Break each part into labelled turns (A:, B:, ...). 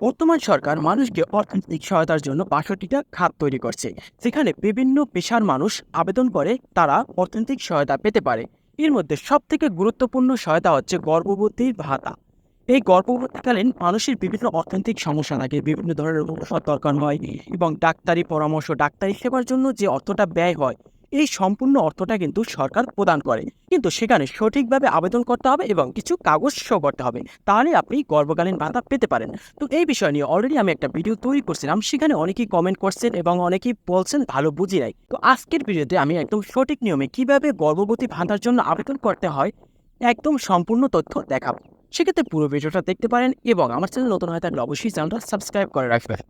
A: বর্তমান সরকার মানুষকে অর্থনৈতিক সহায়তার জন্য বাষট্টিটা খাত তৈরি করছে। যেখানে বিভিন্ন পেশার মানুষ আবেদন করে, তারা অর্থনৈতিক সহায়তা পেতে পারে। এর মধ্যে সব থেকে গুরুত্বপূর্ণ সহায়তা হচ্ছে গর্ভবতী ভাতা। এই গর্ভবতীকালীন মানুষের বিভিন্ন অর্থনৈতিক সমস্যা থাকে, বিভিন্ন ধরনের ঔষধ দরকার হয় এবং ডাক্তারি পরামর্শ, ডাক্তারি সেবার জন্য যে অর্থটা ব্যয় হয় এই সম্পূর্ণ অর্থটা কিন্তু সরকার প্রদান করে। কিন্তু সেখানে সঠিকভাবে আবেদন করতে হবে এবং কিছু কাগজ শো করতে হবে। তাহলে আপনি গর্ভকালীন ভাতা পেতে পারেন। তো এই বিষয় নিয়ে অলরেডি আমি একটা ভিডিও তৈরি করছিলাম। সেখানে অনেকেই কমেন্ট করছেন এবং অনেকেই বলছেন, ভালো বুঝি নাই। তো আজকের ভিডিওতে আমি একদম সঠিক নিয়মে কীভাবে গর্ভবতী ভাতার জন্য আবেদন করতে হয়, একদম সম্পূর্ণ তথ্য দেখাবো। সেক্ষেত্রে পুরো ভিডিওটা দেখতে পারেন এবং আমার চ্যানেল নতুন হয়ে থাকলে অবশ্যই চ্যানেলটা সাবস্ক্রাইব করে রাখবেন।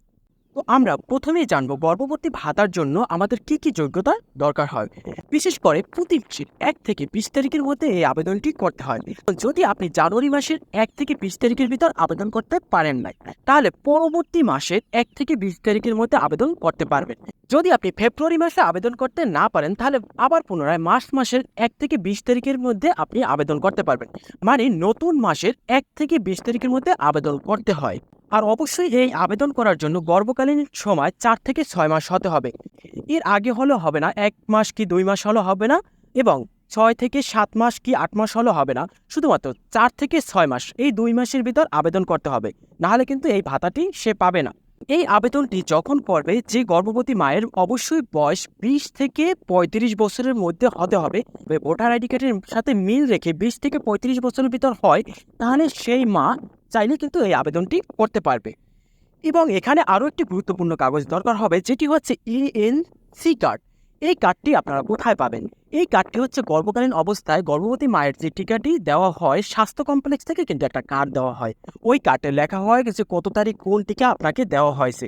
A: তো আমরা প্রথমেই জানব গর্ভবতী ভাতার জন্য আমাদের কি কি যোগ্যতা দরকার হয়। বিশেষ করে প্রতি এক থেকে বিশ তারিখের মধ্যে এই আবেদনটি করতে হয়। যদি আপনি জানুয়ারি মাসের এক থেকে বিশ তারিখের ভিতর আবেদন করতে পারেন নাই, তাহলে পরবর্তী মাসের এক থেকে বিশ তারিখের মধ্যে আবেদন করতে পারবেন। যদি আপনি ফেব্রুয়ারি মাসে আবেদন করতে না পারেন, তাহলে আবার পুনরায় মার্চ মাসের এক থেকে বিশ তারিখের মধ্যে আপনি আবেদন করতে পারবেন। মানে নতুন মাসের এক থেকে বিশ তারিখের মধ্যে আবেদন করতে হয়। আর অবশ্যই এই আবেদন করার জন্য গর্ভকালীন সময় চার থেকে ছয় মাস হতে হবে। এর আগে হলেও হবে না, এক মাস কি দুই মাস হলেও হবে না এবং ছয় থেকে সাত মাস কি আট মাস হলেও হবে না, শুধুমাত্র চার থেকে ছয় মাস, এই দুই মাসের ভিতর আবেদন করতে হবে। নাহলে কিন্তু এই ভাতাটি সে পাবে না। এই আবেদনটি যখন করবে, যে গর্ভবতী মায়ের অবশ্যই বয়স বিশ থেকে পঁয়ত্রিশ বছরের মধ্যে হতে হবে ভোটার আইডি কার্ডের সাথে মিল রেখে বিশ থেকে পঁয়ত্রিশ বছরের ভিতর হয়, তাহলে সেই মা চাইলে কিন্তু এই আবেদনটি করতে পারবে। এবং এখানে আরও একটি গুরুত্বপূর্ণ কাগজ দরকার হবে, যেটি হচ্ছে ইএনসি কার্ড এই কার্ডটি আপনারা কোথায় পাবেন? এই কার্ডটি হচ্ছে গর্ভকালীন অবস্থায় গর্ভবতী মায়ের যে টিকাটি দেওয়া হয়, স্বাস্থ্য কমপ্লেক্স থেকে কিন্তু একটা কার্ড দেওয়া হয়। ওই কার্ডে লেখা হয় যে কত তারিখ কোন টিকা আপনাকে দেওয়া হয়েছে।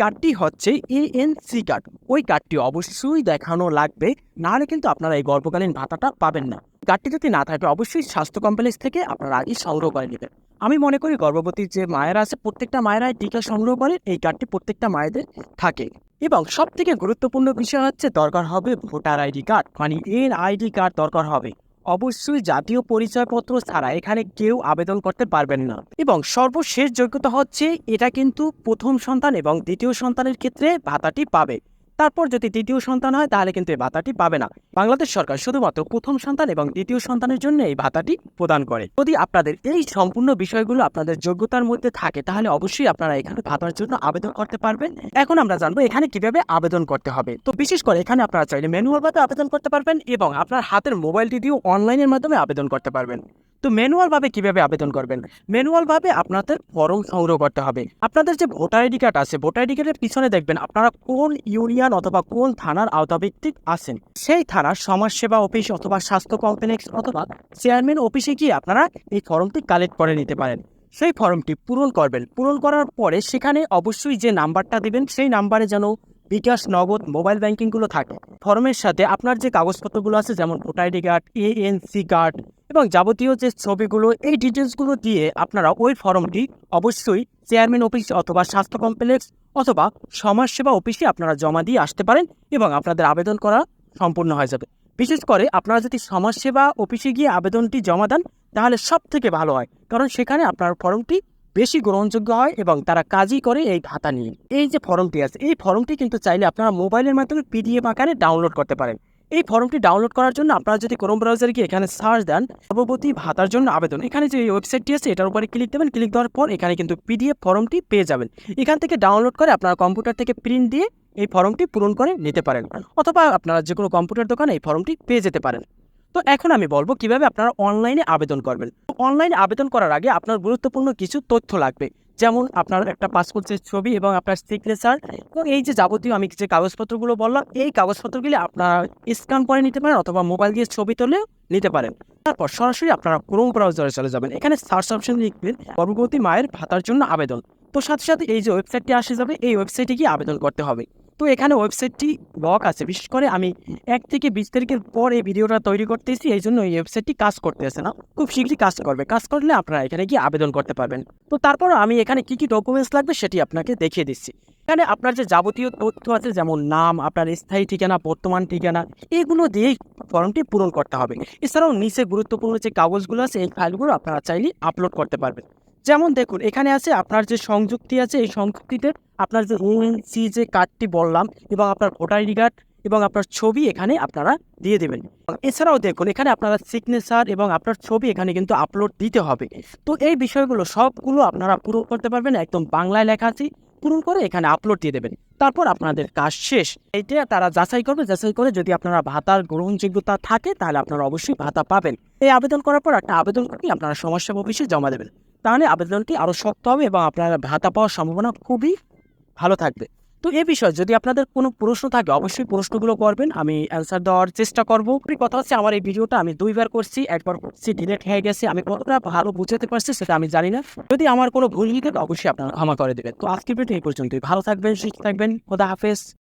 A: কার্ডটি হচ্ছে এএনসি কার্ড ওই কার্ডটি অবশ্যই দেখানো লাগবে, নাহলে কিন্তু আপনারা এই গর্ভকালীন ভাতাটা পাবেন না। কার্ডটি যদি না থাকে, অবশ্যই স্বাস্থ্য কমপ্লেক্স থেকে আপনারা আগে সংগ্রহ করে নেবেন। আমি মনে করি গর্ভবতী যে মায়েরা আছে, প্রত্যেকটা মায়েরাই টিকা সংগ্রহ করে, এই কার্ডটি প্রত্যেকটা মায়েদের থাকে। এবং সব থেকে গুরুত্বপূর্ণ বিষয় হচ্ছে, দরকার হবে ভোটার আইডি কার্ড মানে এর আইডি কার্ড দরকার হবে। অবশ্যই জাতীয় পরিচয়পত্র ছাড়া এখানে কেউ আবেদন করতে পারবেন না। এবং সর্বশেষ যোগ্যতা হচ্ছে, এটা কিন্তু প্রথম সন্তান এবং দ্বিতীয় সন্তানের ক্ষেত্রে ভাতাটি পাবে। তারপর যদি দ্বিতীয় সন্তান হয়, তাহলে কিন্তু এই ভাতাটি পাবে না। বাংলাদেশ সরকার শুধুমাত্র প্রথম সন্তান এবং দ্বিতীয় সন্তানের জন্য এই ভাতাটি প্রদান করে। যদি আপনাদের এই সম্পূর্ণ বিষয়গুলো আপনাদের যোগ্যতার মধ্যে থাকে, তাহলে অবশ্যই আপনারা এখানে ভাতার জন্য আবেদন করতে পারবেন। এখন আমরা জানব এখানে কীভাবে আবেদন করতে হবে। তো বিশেষ করে এখানে আপনারা চাইলে ম্যানুয়াল ভাবে আবেদন করতে পারবেন এবং আপনার হাতের মোবাইলটি দিয়েও অনলাইনের মাধ্যমে আবেদন করতে পারবেন। তো ম্যানুয়াল ভাবে কীভাবে আবেদন করবেন? ম্যানুয়াল ভাবে আপনাদের ফর্ম সংগ্রহ করতে হবে। আপনাদের যে ভোটার আইডি কার্ড আছে, ভোটার আইডি কার্ডের পিছনে দেখবেন আপনারা কোন ইউনিয়ন অথবা কোন থানার আওতাভিত্তিক আছেন। সেই থানার সমাজসেবা অফিস অথবা স্বাস্থ্য কমপ্লেক্স অথবা চেয়ারম্যান অফিসে গিয়ে আপনারা এই ফর্মটি কালেক্ট করে নিতে পারেন। সেই ফর্মটি পূরণ করবেন। পূরণ করার পরে সেখানে অবশ্যই যে নাম্বারটা দিবেন, সেই নাম্বারে যেন বিকাশ, নগদ, মোবাইল ব্যাংকিংগুলো থাকে। ফর্মের সাথে আপনার যে কাগজপত্রগুলো আছে, যেমন voter ID card ANC card এবং যাবতীয় যে ছবিগুলো, এই ডিটেলসগুলো দিয়ে আপনারা ওই ফর্মটি অবশ্যই চেয়ারম্যান অফিস অথবা স্বাস্থ্য কমপ্লেক্স অথবা সমাজসেবা অফিসে আপনারা জমা দিয়ে আসতে পারেন এবং আপনাদের আবেদন করা সম্পূর্ণ হয়ে যাবে। বিশেষ করে আপনারা যদি সমাজসেবা অফিসে গিয়ে আবেদনটি জমা দেন, তাহলে সব থেকে ভালো হয়। কারণ সেখানে আপনার ফর্মটি বেশি গ্রহণযোগ্য হয় এবং তারা কাজই করে এই ভাতা নিয়ে। এই যে ফর্মটি আছে, এই ফর্মটি কিন্তু চাইলে আপনারা মোবাইলের মাধ্যমে পিডিএফ আকারে ডাউনলোড করতে পারেন। এই ফর্মটি ডাউনলোড করার জন্য আপনারা যদি ক্রোম ব্রাউজারে গিয়ে এখানে সার্চ দেন গর্ভবতী ভাতার জন্য আবেদন। এখানে যে ওয়েবসাইটটি আছে, এটার উপরে ক্লিক দেবেন। ক্লিক দেওয়ার পর এখানে কিন্তু পিডিএফ ফর্মটি পেয়ে যাবেন। এখান থেকে ডাউনলোড করে আপনার কম্পিউটার থেকে প্রিন্ট দিয়ে এই ফর্মটি পূরণ করে নিতে পারেন। অথবা আপনারা যে কোনো কম্পিউটার দোকানে এই ফর্মটি পেয়ে যেতে পারেন। তো এখন আমি বলব কীভাবে আপনারা অনলাইনে আবেদন করবেন। অনলাইনে আবেদন করার আগে আপনার গুরুত্বপূর্ণ কিছু তথ্য লাগবে। যেমন আপনার একটা পাসপোর্টের ছবি এবং আপনার সিগনেচার এবং এই যে যাবতীয় আমি যে কাগজপত্রগুলো বললাম, এই কাগজপত্রগুলি আপনারা স্ক্যান করে নিতে পারেন অথবা মোবাইল দিয়ে ছবি তুলেও নিতে পারেন। তারপর সরাসরি আপনারা ক্রোম ব্রাউজারে চলে যাবেন। এখানে সার্চ অপশন লিখবেন, গর্ভবতী মায়ের ভাতার জন্য আবেদন। তো সাথে সাথে এই যে ওয়েবসাইটটি আসে যাবে, এই ওয়েবসাইটে গিয়ে আবেদন করতে হবে। তো এখানে ওয়েবসাইটটি লক আছে। বিশেষ করে আমি এক থেকে বিশ তারিখের পর এই ভিডিওটা তৈরি করতেছি এই জন্য এই ওয়েবসাইটটি কাজ করতেছে না। খুব শীঘ্রই কাজ করবে। কাজ করলে আপনারা এখানে গিয়ে আবেদন করতে পারবেন। তো তারপর আমি এখানে কি কি ডকুমেন্টস লাগবে সেটি আপনাকে দেখিয়ে দিচ্ছি। এখানে আপনার যে যাবতীয় তথ্য আছে, যেমন নাম, আপনার স্থায়ী ঠিকানা, বর্তমান ঠিকানা, এগুলো দিয়েই ফর্মটি পূরণ করতে হবে। এছাড়াও নিচে গুরুত্বপূর্ণ যে কাগজগুলো আছে, এই ফাইলগুলো আপনারা চাইলে আপলোড করতে পারবেন। যেমন দেখুন, এখানে আছে আপনার যে সংযুক্তি আছে, এই সংযুক্তিতে আপনার যে ওএনসি যে কার্ডটি বললাম এবং আপনার ভোটার আইডি কার্ড এবং আপনার ছবি এখানে আপনারা দিয়ে দেবেন। এছাড়াও দেখুন, এখানে আপনারা সিগনেচার এবং আপনার ছবি এখানে কিন্তু আপলোড দিতে হবে। তো এই বিষয়গুলো সবগুলো আপনারা পূরণ করতে পারবেন, একদম বাংলায় লেখা আছে, পূরণ করে এখানে আপলোড দিয়ে দেবেন। তারপর আপনাদের কাজ শেষ। এইটা তারা যাচাই করবে, যাচাই করে যদি আপনারা ভাতার গ্রহণযোগ্যতা থাকে, তাহলে আপনারা অবশ্যই ভাতা পাবেন। এই আবেদন করার পর একটা আবেদন করি আপনারা সমস্যা অফিসে জমা দেবেন। তাহলে আবেদনটি আরও শক্ত হবে এবং আপনারা ভাতা পাওয়ার সম্ভাবনা খুবই ভালো থাকবে। তো এ বিষয়ে যদি আপনাদের কোনো প্রশ্ন থাকে, অবশ্যই প্রশ্নগুলো করবেন, আমি অ্যান্সার দেওয়ার চেষ্টা করব। কথা হচ্ছে, আমার এই ভিডিওটা আমি দুইবার করছি, একবার করছি ডিলেট হয়ে গেছে, আমি কতটা ভালো বুঝাতে পারছি সেটা আমি জানি না। যদি আমার কোনো ভুল নিতে অবশ্যই আপনারা ক্ষমা করে দেবেন। তো আজকের ভিডিও এই পর্যন্তই। ভালো থাকবেন, সুস্থ থাকবেন, খোদা হাফেজ।